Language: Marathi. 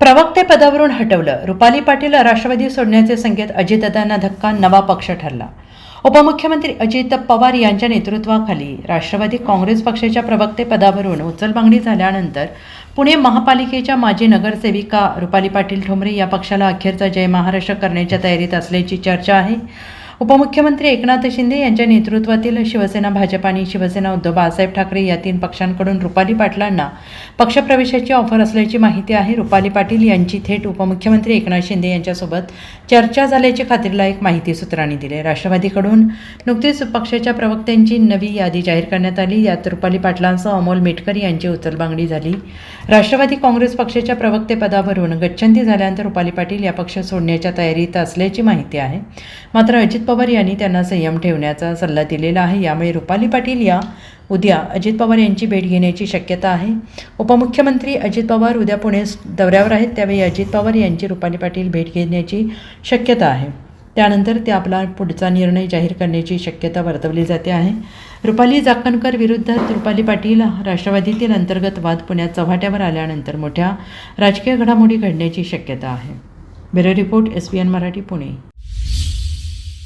प्रवक्ते पदावरून हटवलं. रुपाली पाटील राष्ट्रवादी सोडण्याचे संकेत अजितदादांना धक्का नवा पक्ष ठरला. उपमुख्यमंत्री अजित पवार यांच्या नेतृत्वाखाली राष्ट्रवादी काँग्रेस पक्षाच्या प्रवक्ते पदावरून उचलबांगडी झाल्यानंतर पुणे महापालिकेच्या माजी नगरसेविका रुपाली पाटील ठोंबरे या पक्षाला अखेरचा जय महाराष्ट्र करण्याच्या तयारीत असल्याची चर्चा आहे. उपमुख्यमंत्री एकनाथ शिंदे यांच्या नेतृत्वातील शिवसेना भाजप आणि शिवसेना उद्धव बाळासाहेब ठाकरे या तीन पक्षांकडून रुपाली पाटलांना पक्षप्रवेशाची ऑफर असल्याची माहिती आहे. रुपाली पाटील यांची थेट उपमुख्यमंत्री एकनाथ शिंदे यांच्यासोबत चर्चा झाल्याची खात्रीलायक माहिती सूत्रांनी दिली राष्ट्रवादीकडून नुकतीच पक्षाच्या प्रवक्त्यांची नवी यादी जाहीर करण्यात आली. यात रुपाली पाटलांसह अमोल मेटकर यांची उचलबांगडी झाली. राष्ट्रवादी काँग्रेस पक्षाच्या प्रवक्तेपदावरून गच्छंती झाल्यानंतर रुपाली पाटील या पक्ष सोडण्याच्या तयारीत असल्याची माहिती आहे. मात्र अजित पवार यांनी त्यांना संयम ठेवण्याचा सल्ला दिलेला आहे. यामुळे रुपाली पाटील या उद्या अजित पवार यांची भेट घेण्याची शक्यता आहे. उपमुख्यमंत्री अजित पवार उद्या पुणे दौऱ्यावर आहेत. त्यावेळी अजित पवार यांची रुपाली पाटील भेट घेण्याची शक्यता आहे. त्यानंतर ते आपला पुढचा निर्णय जाहीर करण्याची शक्यता वर्तवली जाते आहे. रुपाली जाकणकर विरुद्ध रुपाली पाटील राष्ट्रवादीतील अंतर्गत वाद पुण्यात चव्हाट्यावर आल्यानंतर मोठ्या राजकीय घडामोडी घडण्याची शक्यता आहे. Bureau report S P N Marathi Pune.